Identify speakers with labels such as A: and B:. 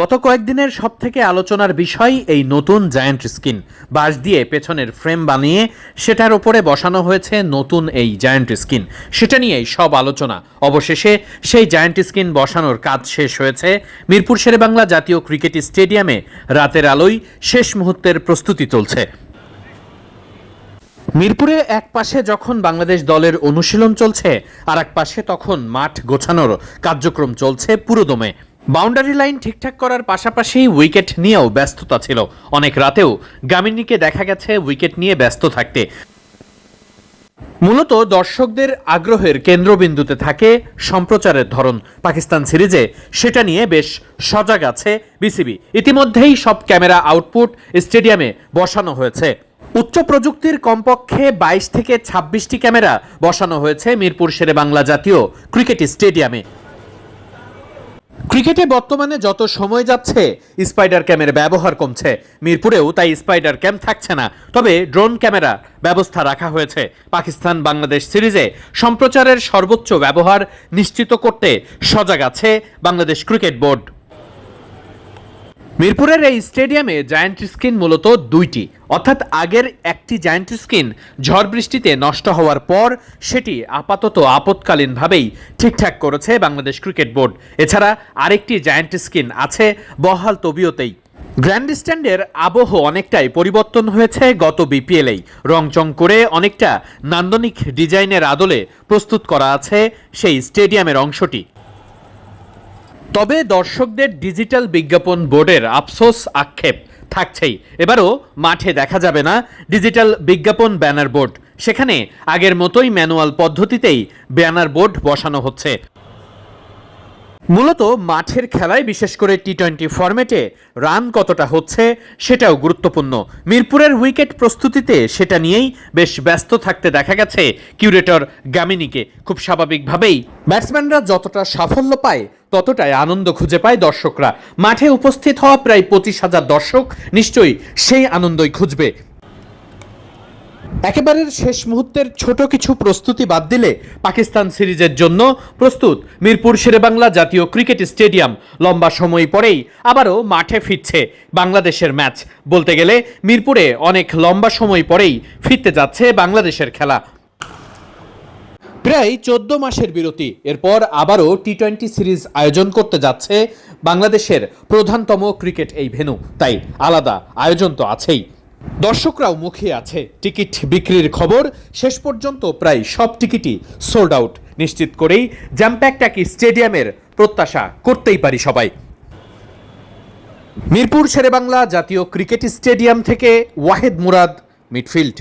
A: গত কয়েকদিনের সব থেকে আলোচনার বিষয় এই নতুন জায়ান্ট স্ক্রিন বাঁশ দিয়ে পেছনের ফ্রেম বানিয়ে সেটার উপরে বসানো হয়েছে নতুন এই জায়ান্ট স্ক্রিন সেটা নিয়েই সব আলোচনা। অবশেষে সেই জায়ান্ট স্ক্রিন বসানোর কাজ শেষ হয়েছে মিরপুর শেরেবাংলা জাতীয় ক্রিকেট স্টেডিয়ামে। রাতের আলোয় শেষ মুহূর্তের প্রস্তুতি চলছে। মিরপুরে এক পাশে যখন বাংলাদেশ দলের অনুশীলন চলছে আর এক পাশে তখন মাঠ গোছানোর কার্যক্রম চলছে পুরোদমে। বাউন্ডারি লাইন ঠিকঠাক করার পাশাপাশি উইকেট নিয়েও ব্যস্ততা ছিল। অনেক রাতেও গামিনীকে দেখা গেছে উইকেট নিয়ে ব্যস্ত থাকতে। মূলত দর্শকদের আগ্রহের কেন্দ্রবিন্দুতে থাকে সম্প্রচারের ধরন। পাকিস্তান সিরিজে সেটা নিয়ে বেশ সজাগ আছে বিসিবি। ইতিমধ্যেই সব ক্যামেরা আউটপুট স্টেডিয়ামে বসানো হয়েছে। উচ্চ প্রযুক্তির কমপক্ষে বাইশ থেকে ছাব্বিশটি ক্যামেরা বসানো হয়েছে মিরপুর শেরে বাংলা জাতীয় ক্রিকেট স্টেডিয়ামে। ক্রিকেটে বর্তমানে যত সময় যাচ্ছে, স্পাইডার ক্যামের ব্যবহার কমছে। মিরপুরেও তাই স্পাইডার ক্যাম থাকছে না। তবে ড্রোন ক্যামেরা ব্যবস্থা রাখা হয়েছে। পাকিস্তান বাংলাদেশ সিরিজে সম্প্রচারের সর্বোচ্চ ব্যবহার নিশ্চিত করতে সজাগ আছে বাংলাদেশ ক্রিকেট বোর্ড। মিরপুরের এই স্টেডিয়ামে জায়ান্ট স্ক্রিন মূলত দুইটি। অর্থাৎ আগের একটি জায়ান্ট স্ক্রিন ঝড় বৃষ্টিতে নষ্ট হওয়ার পর সেটি আপাতত আপৎকালীনভাবেই ঠিকঠাক করেছে বাংলাদেশ ক্রিকেট বোর্ড। এছাড়া আরেকটি জায়ান্ট স্ক্রিন আছে বহাল তবিয়তেই। গ্র্যান্ড স্ট্যান্ডের আবহ অনেকটাই পরিবর্তন হয়েছে গত বিপিএলেই। রংচং করে অনেকটা নান্দনিক ডিজাইনের আদলে প্রস্তুত করা আছে সেই স্টেডিয়ামের অংশটি। তবে দর্শকদের ডিজিটাল বিজ্ঞাপন বোর্ডের আফসোস আক্ষেপ থাকছেই। এবারও মাঠে দেখা যাবে না ডিজিটাল বিজ্ঞাপন ব্যানার বোর্ড। সেখানে আগের মতোই ম্যানুয়াল পদ্ধতিতেই ব্যানার বোর্ড বসানো হচ্ছে। মূলত মাঠের খেলায় বিশেষ করে টি টোয়েন্টি ফরম্যাটে রান কতটা হচ্ছে সেটাও গুরুত্বপূর্ণ। মিরপুরের উইকেট প্রস্তুতিতে সেটা নিয়েই বেশ ব্যস্ত থাকতে দেখা গেছে কিউরেটর গামিনীকে। খুব স্বাভাবিকভাবেই ব্যাটসম্যানরা যতটা সাফল্য পায়, ততটাই আনন্দ খুঁজে পায় দর্শকরা। মাঠে উপস্থিত হওয়া প্রায় পঁচিশ হাজার দর্শক নিশ্চয়ই সেই আনন্দই খুঁজবে। একেবারে শেষ মুহূর্তের ছোট কিছু প্রস্তুতি বাদ দিলে পাকিস্তান সিরিজের জন্য প্রস্তুত মিরপুর শেরেবাংলা জাতীয় ক্রিকেট স্টেডিয়াম। লম্বা সময় পরেই আবারও মাঠে ফিরছে বাংলাদেশের ম্যাচ। বলতে গেলে মিরপুরে অনেক লম্বা সময় পরেই ফিরতে যাচ্ছে বাংলাদেশের খেলা। প্রায় চোদ্দ মাসের বিরতি। এরপর আবারও টি টোয়েন্টি সিরিজ আয়োজন করতে যাচ্ছে বাংলাদেশের প্রধানতম ক্রিকেট এই ভেন্যু। তাই আলাদা আয়োজন তো আছেই। দর্শকরাও মুখে আছে টিকিট বিক্রির খবর। শেষ পর্যন্ত প্রায় সব টিকিটই সোল্ড আউট নিশ্চিত করেই জ্যাম্প্যাকটাকি স্টেডিয়ামের প্রত্যাশা করতেই পারি সবাই। মিরপুর শেরেবাংলা জাতীয় ক্রিকেট স্টেডিয়াম থেকে ওয়াহেদ মুরাদ, মিডফিল্ড।